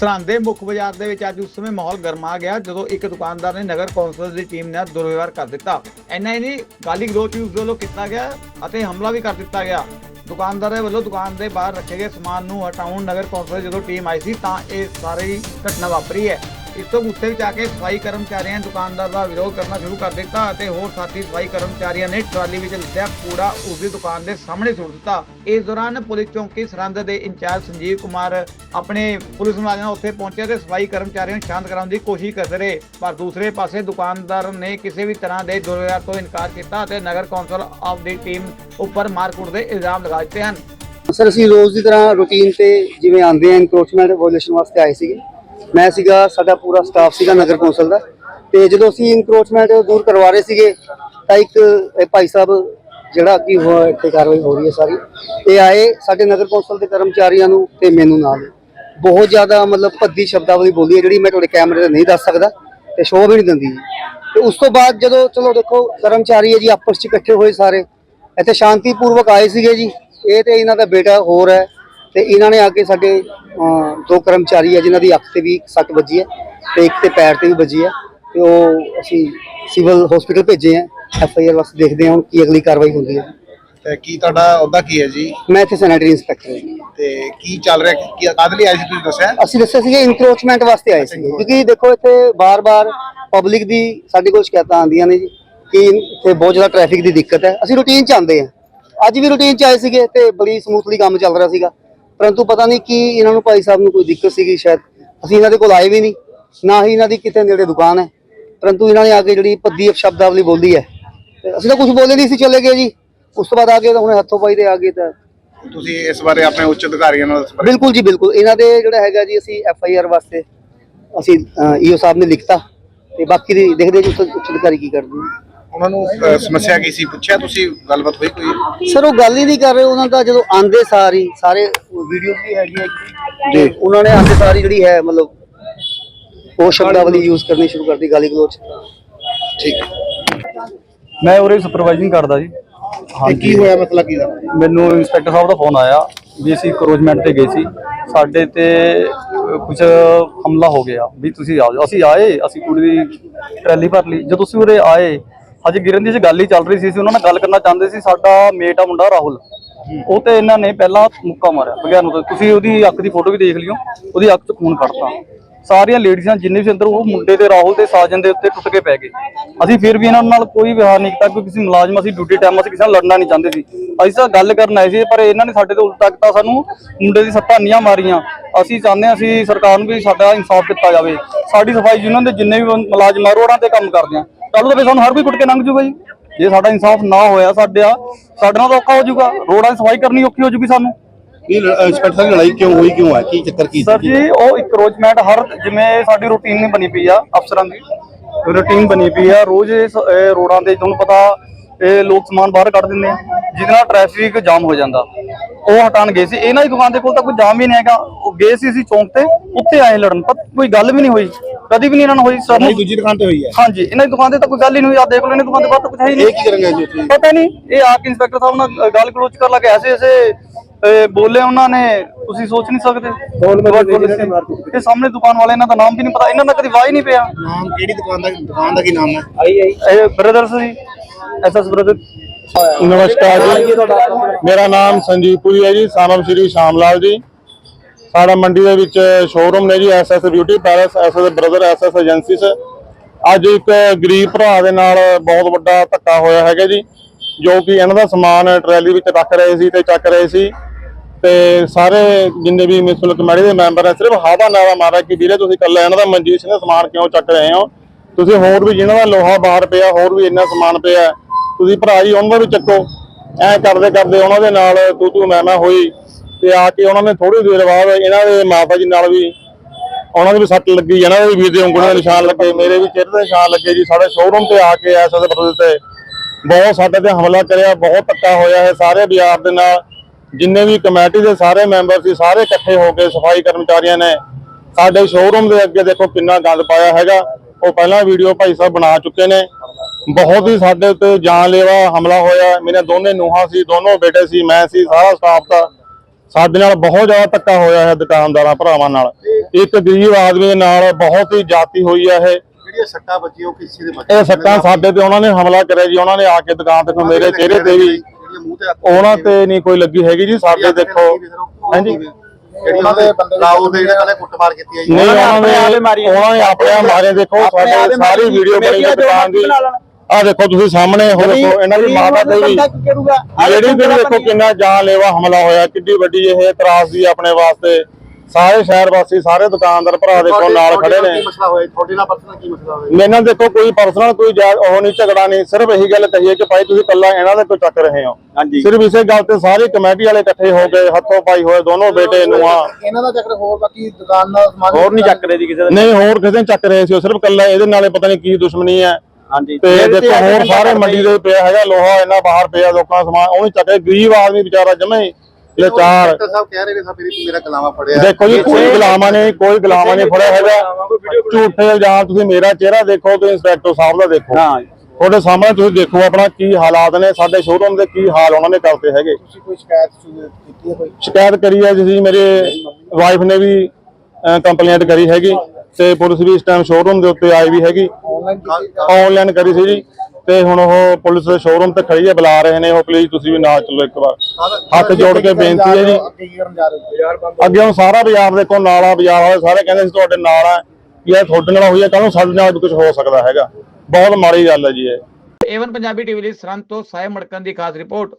ਸਰਹੰਦ ਮੁੱਖ ਬਾਜ਼ਾਰ ਦੇ ਵਿੱਚ ਅੱਜ ਉਸ ਸਮੇਂ ਮਾਹੌਲ ਗਰਮਾ ਗਿਆ, ਜਦੋਂ ਇੱਕ ਦੁਕਾਨਦਾਰ ਨੇ ਨਗਰ ਕੌਂਸਲ ਦੀ ਟੀਮ ਨਾਲ ਦੁਰਵਿਵਹਾਰ ਕਰ ਦਿੱਤਾ। ਇੰਨਾ ਹੀ ਨਹੀਂ ਗਾਲੀ ਗਲੋਚ ਵੀ ਉਸ ਵੱਲੋਂ ਕੀਤਾ ਗਿਆ ਅਤੇ ਹਮਲਾ ਵੀ ਕਰ ਦਿੱਤਾ ਗਿਆ। ਦੁਕਾਨਦਾਰਾਂ ਵੱਲੋਂ ਦੁਕਾਨ ਦੇ ਬਾਹਰ ਰੱਖੇ ਗਏ ਸਮਾਨ ਨੂੰ ਹਟਾਉਣ ਨਗਰ ਕੌਂਸਲ ਜਦੋਂ ਟੀਮ ਆਈ ਸੀ, ਤਾਂ ਇਹ ਸਾਰੀ ਘਟਨਾ ਵਾਪਰੀ ਹੈ। ਇਸ ਤੋਂ ਗੁੱਸੇ ਵਿੱਚ ਕੇ ਸਫ਼ਾਈ ਕਰਮਚਾਰੀਆਂ ਨੇ ਦੁਕਾਨਦਾਰ ਦਾ ਵਿਰੋਧ ਕਰਨਾ ਸ਼ੁਰੂ ਕਰ ਦਿੱਤਾ ਅਤੇ ਹੋਰ ਸਾਥੀ ਸਫ਼ਾਈ ਕਰਮਚਾਰੀਆਂ ਨੇ ਟਰਾਲੀ ਵਿੱਚ ਲੱਦਿਆ ਕੂੜਾ ਉਸ ਦੀ ਦੁਕਾਨ ਦੇ ਸਾਹਮਣੇ ਸੁੱਟ ਦਿੱਤਾ। ਇਸ ਦੌਰਾਨ ਪੁਲਿਸ ਚੌਂਕੀ ਸਰਹੰਦ ਦੇ ਇੰਚਾਰਜ ਸੰਜੀਵ ਕੁਮਾਰ ਆਪਣੇ ਪੁਲਿਸ ਮੁਲਾਜ਼ਮਾਂ ਉੱਥੇ ਪਹੁੰਚੇ ਤੇ ਸਫ਼ਾਈ ਕਰਮਚਾਰੀਆਂ ਨੂੰ ਸ਼ਾਂਤ ਕਰਾਉਣ ਦੀ ਕੋਸ਼ਿਸ਼ ਕਰਦੇ ਰਹੇ। ਪਰ ਦੂਸਰੇ ਪਾਸੇ ਦੁਕਾਨਦਾਰ ਨੇ ਕਿਸੇ ਵੀ ਤਰ੍ਹਾਂ ਦੇ ਦੁਰਵਿਵਹਾਰ ਤੋਂ ਇਨਕਾਰ ਕੀਤਾ ਅਤੇ ਨਗਰ ਕੌਂਸਲ ਆਫ ਦੀ ਟੀਮ ਉੱਪਰ ਮਾਰਕੁੱਟ ਦੇ ਇਲਜ਼ਾਮ ਲਗਾ ਦਿੱਤੇ ਹਨ। ਸਰ, ਅਸੀਂ ਰੋਜ਼ ਦੀ ਤਰ੍ਹਾਂ ਰੂਟੀਨ ਤੇ ਜਿਵੇਂ ਆਉਂਦੇ ਆ ਇਨਕਰੋਚਮੈਂਟ ਵੋਲੇਸ਼ਨ ਵਾਸਤੇ ਆਏ ਸੀਗੇ। ਮੈਂ ਸੀਗਾ, ਸਾਡਾ ਪੂਰਾ ਸਟਾਫ ਸੀਗਾ ਨਗਰ ਕੌਂਸਲ ਦਾ। ਤੇ ਜਦੋਂ ਅਸੀਂ ਇਨਕਰੋਚਮੈਂਟ ਦੂਰ ਕਰਵਾ ਰਹੇ ਸੀਗੇ, ਤਾਂ ਇੱਕ, ਇਹ ਭਾਈ ਸਾਹਿਬ ਜਿਹੜਾ ਕਿ ਇੱਥੇ ਕਾਰਵਾਈ ਹੋ ਰਹੀ ਹੈ ਸਾਰੀ, ਇਹ ਆਏ ਸਾਡੇ ਨਗਰ ਕੌਂਸਲ ਦੇ ਕਰਮਚਾਰੀਆਂ ਨੂੰ ਤੇ ਮੈਨੂੰ ਨਾਲ। ਬਹੁਤ ਜ਼ਿਆਦਾ ਮਤਲਬ ਭੱਦੀ ਸ਼ਬਦਾਵਲੀ ਬੋਲੀ ਹੈ ਜਿਹੜੀ ਮੈਂ ਤੁਹਾਡੇ ਕੈਮਰੇ ਤੇ ਨਹੀਂ ਦੱਸ ਸਕਦਾ ਤੇ ਸ਼ੋਅ ਵੀ ਨਹੀਂ ਦਿੰਦੀ। ਤੇ ਉਸ ਤੋਂ ਬਾਅਦ ਜਦੋਂ, ਚਲੋ ਦੇਖੋ, ਕਰਮਚਾਰੀ ਹੈ ਜੀ, ਆਪਸ ਚ ਇਕੱਠੇ ਹੋਏ ਸਾਰੇ। ਇੱਥੇ ਸ਼ਾਂਤੀਪੂਰਵਕ ਆਏ ਸੀਗੇ ਜੀ। ਇਹ ਤੇ ਇਹਨਾਂ ਦਾ ਬੇਟਾ ਹੋਰ ਹੈ ਤੇ ਇਹਨਾਂ ਨੇ ਆ ਕੇ ਸਾਡੇ ਦੋ ਕਰਮਚਾਰੀ ਹੈ ਜਿਨ੍ਹਾਂ ਦੀ ਅੱਖ ਤੇ ਵੀ ਸੱਟ ਵੱਜੀ ਹੈ ਤੇ ਇੱਕ ਤੇ ਪੈਰ ਤੇ ਵੀ ਵੱਜੀ ਹੈ ਤੇ ਉਹ ਅਸੀਂ ਸਿਵਲ ਹਸਪੀਟਲ ਭੇਜੇ ਹੈ। ਐਫ ਆਈ ਆਰ ਵਾਸਤੇ ਦੇਖਦੇ ਹਾਂ ਹੁਣ ਕੀ ਅਗਲੀ ਕਾਰਵਾਈ ਹੁੰਦੀ ਹੈ। ਤੇ ਕੀ ਤੁਹਾਡਾ ਅਹੁਦਾ ਕੀ ਹੈ ਜੀ? ਮੈਂ ਇੱਥੇ ਸੈਨੇਟਰੀ ਇੰਸਪੈਕਟਰ ਹਾਂ ਤੇ ਕੀ ਚੱਲ ਰਿਹਾ? ਕੀ ਕਾਹਦੇ ਲਈ ਆਏ ਸੀ ਤੁਸੀਂ ਦੱਸਿਆ? ਅਸੀਂ ਦੱਸਿਆ ਸੀਗਾ ਇਨਕਰੋਚਮੈਂਟ ਵਾਸਤੇ ਆਏ ਸੀ। ਕਿਉਂਕਿ ਦੇਖੋ ਇੱਥੇ ਬਾਰ-ਬਾਰ ਪਬਲਿਕ ਦੀ ਸਾਡੇ ਕੋਲ ਸ਼ਿਕਾਇਤਾਂ ਆਉਂਦੀਆਂ ਨੇ ਜੀ ਕਿ ਇੱਥੇ ਬਹੁਤ ਜ਼ਿਆਦਾ ਟ੍ਰੈਫਿਕ ਦੀ ਦਿੱਕਤ ਹੈ। ਅਸੀਂ ਰੂਟੀਨ ਚ ਆਉਂਦੇ ਹਾਂ। ਅੱਜ ਵੀ ਰੂਟੀਨ ਚ ਆਏ ਸੀਗੇ ਤੇ ਬੜੀ ਸਮੂਥਲੀ ਕੰਮ ਚੱਲ ਰਿਹਾ ਸੀਗਾ। ਪਰੰਤੂ ਪਤਾ ਨਹੀਂ ਕੀ ਇਹਨਾਂ ਨੂੰ ਭਾਈ ਸਾਹਿਬ ਨੂੰ ਕੋਈ ਦਿੱਕਤ ਸੀਗੀ ਸ਼ਾਇਦ। ਅਸੀਂ ਇਹਨਾਂ ਦੇ ਕੋਲ ਆਏ ਵੀ ਨਹੀਂ ਨਾ ਹੀ ਇਹਨਾਂ ਦੀ ਕਿਤੇ ਨੇੜੇ ਦੁਕਾਨ ਹੈ। ਪਰੰਤੂ ਇਹਨਾਂ ਨੇ ਆ ਕੇ ਜਿਹੜੀ ਭੱਦੀ ਸ਼ਬਦਾਵਲੀ ਬੋਲੀ ਹੈ। ਅਸੀਂ ਤਾਂ ਕੁਝ ਬੋਲੇ ਨਹੀਂ ਸੀ ਚਲੇ ਗਏ ਜੀ। ਉਸ ਤੋਂ ਬਾਅਦ ਆ ਕੇ ਤਾਂ ਹੁਣ ਹੱਥੋਂ ਪਾਈ ਦੇ ਆ ਗਏ ਤਾਂ। ਤੁਸੀਂ ਇਸ ਬਾਰੇ ਆਪਣੇ ਉੱਚ ਅਧਿਕਾਰੀਆਂ ਨਾਲ ਬਿਲਕੁਲ ਜੀ ਬਿਲਕੁਲ। ਇਹਨਾਂ ਦੇ ਜਿਹੜਾ ਹੈਗਾ ਜੀ ਅਸੀਂ ਐਫ ਆਈ ਆਰ ਵਾਸਤੇ ਅਸੀਂ ਈਓ ਸਾਹਿਬ ਨੇ ਲਿਖਤਾ। ਤੇ ਬਾਕੀ ਦੇਖਦੇ ਜੀ ਉੱਚ ਉੱਚ ਅਧਿਕਾਰੀ ਕੀ ਕਰਦੇ ਨੇ। ਉਹਨਾਂ ਨੂੰ ਅਹ, ਸਮੱਸਿਆ ਕੀ ਸੀ? ਪੁੱਛਿਆ ਤੁਸੀਂ? ਗੱਲਬਾਤ ਹੋਈ ਕੋਈ? ਸਰ ਉਹ ਗੱਲ ਹੀ ਨਹੀਂ ਕਰ ਰਹੇ। ਉਹਨਾਂ ਦਾ ਜਦੋਂ ਆਂਦੇ ਸਾਰੀ ਸਾਰੇ ਵੀਡੀਓ ਵੀ ਹੈਗੀ ਹੈ ਜੀ। ਉਹਨਾਂ ਨੇ ਆਂਦੇ ਸਾਰੀ ਜਿਹੜੀ ਹੈ ਮਤਲਬ ਉਹ ਸ਼ਬਦਾਵਲੀ ਯੂਜ਼ ਕਰਨੀ ਸ਼ੁਰੂ ਕਰਤੀ ਗਾਲੀ ਗਲੋਚ। ਠੀਕ। ਮੈਂ ਉਰੇ ਸੁਪਰਵਾਈਜ਼ਿੰਗ ਕਰਦਾ ਜੀ। ਤੇ ਕੀ ਹੋਇਆ? ਮਸਲਾ ਕੀ ਦਾ ਮੈਨੂੰ ਇੰਸਪੈਕਟਰ ਸਾਹਿਬ ਦਾ ਫੋਨ ਆਇਆ ਵੀ ਅਸੀਂ ਕਰੋਜਮੈਂਟ ਤੇ ਗਏ ਸੀ। ਸਾਡੇ ਤੇ ਕੁਝ ਹਮਲਾ ਹੋ ਗਿਆ। ਵੀ ਤੁਸੀਂ ਆ ਜਾਓ। ਅਸੀਂ ਆਏ ਅਸੀਂ ਕੁੜੀ ਦੀ ਟਰੈਲੀ ਭਰ ਲਈ। ਜਦੋਂ ਅਸੀਂ ਉਰੇ ਆਏ ਹਜੇ ਗਿਰਨ ਦੀ ਗੱਲ ਹੀ ਚੱਲ ਰਹੀ ਸੀ ਅਸੀਂ ਉਹਨਾਂ ਨਾਲ ਗੱਲ ਕਰਨਾ ਚਾਹੁੰਦੇ ਸੀ ਸਾਡਾ ਮੇਟ ਆ ਮੁੰਡਾ ਰਾਹੁਲ। ਉਹ ਤੇ ਇਹਨਾਂ ਨੇ ਪਹਿਲਾਂ ਮੁੱਕਾ ਮਾਰਿਆ ਬਗਿਆਨ ਨੂੰ ਤੁਸੀਂ ਉਹਦੀ ਅੱਖ ਦੀ ਫੋਟੋ ਵੀ ਦੇਖ ਲਿਓ ਉਹਦੀ ਅੱਖ 'ਚ ਖੂਨ ਕੱਢਤਾ। ਸਾਰੀਆਂ ਲੇਡੀਜ਼ਾਂ ਜਿੰਨੇ ਵੀ ਅੰਦਰ ਉਹ ਮੁੰਡੇ ਤੇ ਰਾਹੁਲ ਤੇ ਸਾਜਨ ਦੇ ਉੱਤੇ ਟੁੱਟ ਕੇ ਪੈ ਗਏ। ਅਸੀਂ ਫਿਰ ਵੀ ਇਹਨਾਂ ਨਾਲ ਕੋਈ ਵਿਹਾਰ ਨਹੀਂ ਕੀਤਾ ਕੋਈ ਕਿਸੇ ਮੁਲਾਜ਼ਮ ਅਸੀਂ ਡਿਊਟੀ ਟਾਈਮ ਅਸੀਂ ਕਿਸੇ ਨਾਲ ਲੜਨਾ ਨਹੀਂ ਚਾਹੁੰਦੇ ਸੀ। ਅਸੀਂ ਤਾਂ ਗੱਲ ਕਰਨ ਆਏ ਸੀ ਪਰ ਇਹਨਾਂ ਨੇ ਸਾਡੇ ਤੇ ਉਲਟਾ ਕੀਤਾ ਸਾਨੂੰ ਮੁੰਡੇ ਦੀ ਸੱਟਾਂ ਨੀਆਂ ਮਾਰੀਆਂ। ਅਸੀਂ ਚਾਹੁੰਦੇ ਹਾਂ ਅਸੀਂ ਸਰਕਾਰ ਨੂੰ ਵੀ ਸਾਡਾ ਇਨਸਾਫ ਦਿੱਤਾ ਜਾਵੇ। ਸਾਡੀ ਸਫ਼ਾਈ ਯੂਨੀਅਨ ਦੇ ਜਿੰਨੇ ਵੀ ਮੁਲਾਜ਼ਮ ਆ ਰੋਡਾਂ ਤੇ ਕੰਮ ਕਰਦੇ ਆ। ਕੱਲ ਨੂੰ ਤਾਂ ਫਿਰ ਸਾਨੂੰ ਹਰ ਕੋਈ ਕੁੱਟ ਕੇ ਲੰਘ ਜੂਗਾ ਜੀ। ਜੇ ਸਾਡਾ ਇਨਸਾਫ ਨਾ ਹੋਇਆ ਸਾਡਿਆ ਸਾਡੇ ਨਾਲ ਔਖਾ ਹੋ ਜਾਊਗਾ ਰੋਡਾਂ ਦੀ ਸਫ਼ਾਈ ਕਰਨੀ ਔਖੀ ਹੋ ਜੂਗੀ ਸਾਨੂੰ। ਕੀ ਇੰਸਪੈਕਟਰ ਦੀ ਲੜਾਈ ਕਿਉਂ ਹੋਈ ਕਿਉਂ ਹੈ? ਕੀ ਚੱਕਰ ਕੀ ਸਰ ਜੀ ਉਹ ਇੱਕ ਰੋਜ਼ਮੈਂਟ ਹਰ ਜਿਵੇਂ ਸਾਡੀ ਰੂਟੀਨ ਨਹੀਂ ਬਣੀ ਪਈ ਆ ਅਫਸਰਾਂ ਦੀ ਰੂਟੀਨ ਬਣੀ ਪਈ ਆ। ਰੋਜ਼ ਇਹ ਸ- ਇਹ ਰੋਡਾਂ ਦੇ ਤੁਹਾਨੂੰ ਪਤਾ ਇਹ ਲੋਕ ਸਮਾਨ ਬਾਹਰ ਕੱਢ ਦਿੰਦੇ ਆ ਜਿਹਦੇ ਨਾਲ ਟ੍ਰੈਫਿਕ ਜਾਮ ਹੋ ਜਾਂਦਾ। ਉਹ ਹਟਾਉਣ ਗਏ ਸੀ। ਇਹਨਾਂ ਦੀ ਦੁਕਾਨ ਦੇ ਕੋਲ ਤਾਂ ਕੋਈ ਜਾਮ ਹੀ ਨਹੀਂ ਹੈਗਾ। ਉਹ ਗਏ ਸੀ ਅਸੀਂ ਚੌਂਕ ਤੇ। ਉੱਥੇ ਆਏ ਲੜਨ। ਪਰ ਕੋਈ ਗੱਲ ਵੀ ਨਹੀਂ ਹੋਈ। ਕਦੀ ਵੀ ਨਹੀਂ ਇਹਨਾਂ ਨਾਲ ਹੋਈ। ਸਰ ਲੜਾਈ ਦੂਜੀ ਦੁਕਾਨ ਤੇ ਹੋਈ ਹੈ। ਹਾਂਜੀ ਇਹਨਾਂ ਦੀ ਦੁਕਾਨ ਤੇ ਤਾਂ ਕੋਈ ਗੱਲ ਹੀ ਨਹੀਂ ਹੋਈ। ਆ ਦੇਖ ਲਓ ਇਹਨਾਂ ਦੀ ਦੁਕਾਨ ਤੇ ਬਾਅਦ ਤਾਂ ਕੁਝ ਹੈ ਹੀ ਨਹੀਂ। ਇਹ ਕੀ ਕਰਨਗੇ ਜੀ ਉੱਥੇ? ਪਤਾ ਨਹੀਂ। ਇਹ ਆ ਕੇ ਇੰਸਪੈਕਟਰ ਸਾਹਿਬ ਨਾਲ ਗੱਲ ਕਲੋਚ ਕਰ ਲੱਗੇ। ਐਸੇ ਐਸੇ ਬੋਲੇ ਉਹਨਾਂ ਨੇ। ਤੁਸੀਂ ਸੋਚ ਨਹੀਂ ਸਕਦੇ। ਇਹ ਸਾਹਮਣੇ ਦੁਕਾਨ ਵਾਲੇ ਇਹਨਾਂ ਦਾ ਨਾਮ ਵੀ ਨਹੀਂ ਪਤਾ। ਇਹਨਾਂ ਦਾ ਕਦੀ ਵਾਹ ਹੀ ਨਹੀਂ ਪਿਆ। ਨਾਮ ਕਿਹੜੀ ਦੁਕਾਨ ਦਾ ਦੁਕਾਨ ਦਾ ਕੀ ਨਾਮ ਹੈ? ਇਹ ਬ੍ਰਦਰਸ ਜੀ। ਐਸਐਸ ਬ੍ਰਦਰ ਨਮਸਕਾਰ ਜੀ। ਮੇਰਾ ਨਾਮ ਸੰਜੀਵ ਪੁਰੀ ਹੈ ਜੀ ਸਾਨਮ ਸ਼੍ਰੀ ਸ਼ਾਮ ਲਾਲ ਜੀ। ਸਾਡਾ ਮੰਡੀ ਦੇ ਵਿੱਚ ਸ਼ੋਰੂਮ ਨੇ ਜੀ SS beauty palace SS brother SS agencies ਅੱਜ ਇੱਕ ਗਰੀਬ ਭਰਾ ਦੇ ਨਾਲ ਬਹੁਤ ਵੱਡਾ ਧੱਕਾ ਹੋਇਆ ਹੈਗਾ ਜੀ, ਜੋ ਕਿ ਇਹਨਾਂ ਦਾ ਸਮਾਨ ਟਰੈਲੀ ਵਿੱਚ ਰੱਖ ਰਹੇ ਸੀ ਤੇ ਚੱਕ ਰਹੇ ਸੀ। ਤੇ ਸਾਰੇ ਜਿੰਨੇ ਵੀ ਮਿਸਲ ਕਮੇਟੀ ਦੇ ਮੈਂਬਰ ਹੈ ਸਿਰਫ ਹਾਵਾ ਨਾਰਾ ਮਾਰਿਆ ਕਿ ਵੀਰੇ ਤੁਸੀਂ ਇਕੱਲਾ ਇਹਨਾਂ ਦਾ ਮਨਜੀਤ ਸਿੰਘ ਦਾ ਸਮਾਨ ਕਿਉਂ ਚੱਕ ਰਹੇ ਹੋ? ਤੁਸੀਂ ਹੋਰ ਵੀ ਜਿਹਨਾਂ ਦਾ ਲੋਹਾ ਬਾਹਰ ਪਿਆ, ਹੋਰ ਵੀ ਇੰਨਾ ਸਮਾਨ ਪਿਆ। ਤੁਸੀਂ ਭਰਾ ਜੀ, ਉਹਨਾਂ ਦਾ ਵੀ ਚੱਕੋ। ਐ ਕਰਦੇ ਕਰਦੇ ਉਹਨਾਂ ਦੇ ਨਾਲ ਤੂੰ ਤੂੰ ਮੈਂ ਮੈਂ ਹੋਈ ਤੇ ਆ ਕੇ ਉਹਨਾਂ ਨੇ ਥੋੜੀ ਦੇਰ ਬਾਅਦ ਇਹਨਾਂ ਦੇ ਮਾਤਾ ਜੀ ਨਾਲ ਵੀ ਉਹਨਾਂ ਦੇ ਵੀ ਸੱਟ ਲੱਗੀ, ਇਹਨਾਂ ਦੇ ਵੀ ਵੀਰ ਦੇ ਉਂਗਲਾਂ ਦੇ ਨਿਸ਼ਾਨ ਲੱਗੇ, ਮੇਰੇ ਵੀ ਚਿਹਰੇ ਦੇ ਨਿਸ਼ਾਨ ਲੱਗੇ ਜੀ, ਸਾਡੇ ਸ਼ੋਰੂਮ ਤੇ ਆ ਕੇ ਐਸ ਦੇ ਬਦਲ ਤੇ ਬਹੁਤ ਸਾਡੇ ਤੇ ਹਮਲਾ ਕਰਿਆ, ਬਹੁਤ ਧੱਕਾ ਹੋਇਆ ਹੈ, ਸਾਰੇ ਬਾਜ਼ਾਰ ਦੇ ਨਾਲ, ਜਿੰਨੇ ਵੀ ਕਮੇਟੀ ਦੇ ਸਾਰੇ ਮੈਂਬਰ ਸੀ, ਸਾਰੇ ਇਕੱਠੇ ਹੋ ਕੇ ਸਫ਼ਾਈ ਕਰਮਚਾਰੀਆਂ ਨੇ ਸਾਡੇ ਸ਼ੋਰੂਮ ਦੇ ਅੱਗੇ ਦੇਖੋ ਕਿੰਨਾ ਗੰਦ ਪਾਇਆ ਹੈਗਾ, ਉਹ ਪਹਿਲਾਂ ਵੀਡੀਓ ਭਾਈ ਸਾਹਿਬ ਬਣਾ ਚੁੱਕੇ ਨੇ। ਬਹੁਤ ਹੀ ਸਾਡੇ ਉੱਤੇ ਜਾਨਲੇਵਾ ਹਮਲਾ ਹੋਇਆ। ਮੇਰੇ ਦੋਨੇ ਨੂੰਹਾਂ ਸੀ ਦੋਨੋਂ ਬੇਟੇ ਸੀ ਮੈਂ ਸੀ ਸਾਰਾ ਸਟਾਫ ਦਾ ਸਾਡੇ ਨਾਲ ਬਹੁਤ ਜ਼ਿਆਦਾ ਧੱਕਾ ਹੋਇਆ ਹੈ ਦੁਕਾਨਦਾਰਾਂ ਭਰਾਵਾਂ ਨਾਲ। ਇੱਕ ਗਰੀਬ ਆਦਮੀ ਨਾਲ ਬਹੁਤ ਹੀ ਜਾਤੀ ਹੋਈ ਹੈ ਇਹ। ਜਿਹੜੀਆਂ ਸੱਟਾਂ ਵੱਜੀਆਂ ਉਹ ਕਿਸੇ ਦੇ ਇਹ ਸੱਟਾਂ ਸਾਡੇ ਤੇ ਉਹਨਾਂ ਨੇ ਹਮਲਾ ਕਰਿਆ ਜੀ। ਉਹਨਾਂ ਨੇ ਆ ਕੇ ਦੁਕਾਨ ਤੇ ਮੇਰੇ ਚਿਹਰੇ ਤੇ ਵੀ ਉਹਨਾਂ ਤੇ ਨਹੀਂ ਕੋਈ ਲੱਗੀ ਹੈਗੀ ਜੀ ਸਾਡੇ ਦੇਖੋ। ਹਾਂਜੀ। ਜਿਹੜੀ ਉਹਨਾਂ ਦੇ ਬੰਦੇ ਲਾਉ ਦੇ ਜਿਹੜੇ ਕੁੱਟਮਾਰ ਕੀਤੀ ਹੈ ਜੀ। ਨਹੀਂ ਉਹਨਾਂ ਨੇ ਉਹਨਾਂ ਨੇ ਆਪਣੇ ਆਪ ਮਾਰੇ ਦੇਖੋ ਸਾਡੇ ਸਾਰੀ ਵੀਡੀਓ ਬਣੀ ਹੈ ਦੁਕਾਨ ਦੀ। ਆ ਦੇਖੋ ਤੁਸੀਂ ਸਾਹਮਣੇ ਹੋ ਦੇਖੋ ਇਹਨਾਂ ਦੀ ਮਾਤਾ ਤੇ ਵੀ ਜਿਹੜੀ ਵੀ ਦੇਖੋ ਕਿੰਨਾ ਜਾਨਲੇਵਾ ਹਮਲਾ ਹੋਇਆ ਕਿੰਨੀ ਵੱਡੀ ਇਹ ਤਰਾਸਦੀ ਹੈ ਆਪਣੇ ਵਾਸਤੇ। ਸਾਰੇ ਸ਼ਹਿਰ ਵਾਸੀ ਸਾਰੇ ਦੁਕਾਨਦਾਰ ਭਰਾ ਦੇਖੋ ਨਾਲ ਖੜੇ ਨੇ। ਕੀ ਮਸਲਾ ਹੋਇਆ? ਤੁਹਾਡੇ ਨਾਲ ਪਰਸਨਲ ਕੀ ਮਸਲਾ ਹੋਇਆ? ਮੇਰੇ ਨਾਲ ਦੇਖੋ ਕੋਈ ਪਰਸਨਲ ਕੋਈ ਉਹ ਨਹੀਂ ਝਗੜਾ ਨਹੀਂ। ਸਿਰਫ ਇਹੀ ਗੱਲ ਕਹੀ ਹੈ ਕਿ ਭਾਈ ਤੁਸੀਂ ਕੱਲਾ ਇਹਨਾਂ ਦੇ ਕੋਈ ਚੱਕ ਰਹੇ ਹੋ। ਹਾਂਜੀ। ਸਿਰਫ ਇਸੇ ਗੱਲ ਤੇ ਸਾਰੇ ਕਮੇਟੀ ਵਾਲੇ ਇਕੱਠੇ ਹੋ ਗਏ ਹੱਥੋਂ ਪਾਈ ਹੋਏ ਦੋਨੋਂ ਬੇਟੇ ਨੂੰਹਾਂ। ਇਹਨਾਂ ਦਾ ਚੱਕਰ ਹੋਰ ਬਾਕੀ ਦੁਕਾਨ ਦਾ ਸਮਾਨ ਹੋਰ ਨਹੀਂ ਚੱਕ ਰਹੇ ਜੀ ਕਿਸੇ ਦਾ। ਨਹੀਂ ਹੋਰ ਕਿਸੇ ਨੇ ਚੱਕ ਰਹੇ ਸੀ ਉਹ ਸਿਰਫ ਕੱਲਾ ਇਹਦੇ ਨਾਲੇ ਪਤਾ ਨਹੀਂ ਕੀ ਦੁਸ਼ਮਣੀ ਹੈ। ਹਾਂਜੀ ਤੇ ਦੇਖੋ ਹੋਰ ਸਾਰੇ ਮੰਡੀ ਦੇ ਪਿਆ ਹੈਗਾ ਲੋਹਾ ਇਹਨਾਂ ਬਾਹਰ ਪਿਆ ਲੋਕਾਂ ਦਾ ਸਮਾਨ ਉਹਨੂੰ ਚੱਕੇ ਗਰੀਬ ਆਦਮੀ ਵਿਚਾਰਾ ਜਮੇ ਹੀ ਲਾਚਾਰ ਡਾਕਟਰ ਸਾਹਿਬ ਕਹਿ ਰਹੇ ਨੇ ਸਾਹਿਬ ਮੇਰੀ ਫੜਿਆ ਦੇਖੋ ਜੀ ਕੋਈ ਗੁਲਾਮਾਂ ਨੇ ਕੋਈ ਗੁਲਾਮਾਂ ਨੇ ਫੜਿਆ ਹੈਗਾ। ਝੂਠੇ ਇਲਜ਼ਾਮ ਤੁਸੀਂ ਮੇਰਾ ਚਿਹਰਾ ਦੇਖੋ ਤੇ ਇੰਸਪੈਕਟਰ ਸਾਹਿਬ ਦਾ ਦੇਖੋ। ਹਾਂ। ਤੁਹਾਡੇ ਸਾਹਮਣੇ ਤੁਸੀਂ ਦੇਖੋ ਆਪਣਾ ਕੀ ਹਾਲਾਤ ਨੇ ਸਾਡੇ ਸ਼ੋਰੂਮ ਦੇ ਕੀ ਹਾਲ ਉਹਨਾਂ ਨੇ ਕਰਤੇ ਹੈਗੇ। ਤੁਸੀਂ ਕੋਈ ਸ਼ਿਕਾਇਤ ਕੀਤੀ ਹੈ ਕੋਈ? ਸ਼ਿਕਾਇਤ ਕਰੀ ਹੈ ਜੀ ਮੇਰੇ ਵਾਈਫ ਨੇ ਵੀ ਕੰਪਲੇਂਟ ਕਰੀ ਹੈਗੀ। ਤੇ ਪੁਲਿਸ ਵੀ ਇਸ ਟਾਈਮ ਸ਼ੋਰੂਮ ਦੇ ਉੱਤੇ ਆਈ ਵੀ ਹੈਗੀ। ਆਨਲਾਈਨ ਕਰੀ ਸੀ ਜੀ। ਤੇ ਹੁਣ ਉਹ ਪੁਲਿਸ ਦੇ ਸ਼ੋਰੂਮ ਤੇ ਖੜੀ ਹੈ, ਬੁਲਾ ਰਹੇ ਨੇ ਉਹ ਪਲੀਜ਼ ਤੁਸੀਂ ਵੀ ਨਾਲ ਚੱਲੋ ਇੱਕ ਵਾਰ। ਹੱਥ ਜੋੜ ਕੇ ਬੇਨਤੀ ਹੈ ਜੀ। ਅੱਗੇ ਹੁਣ ਸਾਰਾ ਬਾਜ਼ਾਰ ਦੇਖੋ, ਨਾਲਾ ਬਾਜ਼ਾਰ ਵਾਲੇ ਸਾਰੇ ਕਹਿੰਦੇ ਸੀ ਤੁਹਾਡੇ ਨਾਲ ਆ। ਇਹ ਤੁਹਾਡੇ ਨਾਲ ਹੋਈ ਹੈ ਕੱਲ ਨੂੰ ਸਾਡੇ ਨਾਲ ਵੀ ਕੁਝ ਹੋ ਸਕਦਾ ਹੈਗਾ। ਬਹੁਤ ਮਾੜੀ ਗੱਲ ਹੈ ਜੀ ਇਹ। ਏਵਨ ਪੰਜਾਬੀ ਟੀਵੀ ਲਈ ਸਰਹੰਦ ਤੋਂ ਸਾਹਿਬ ਮੜਕਨ ਦੀ ਖਾਸ ਰਿਪੋਰਟ।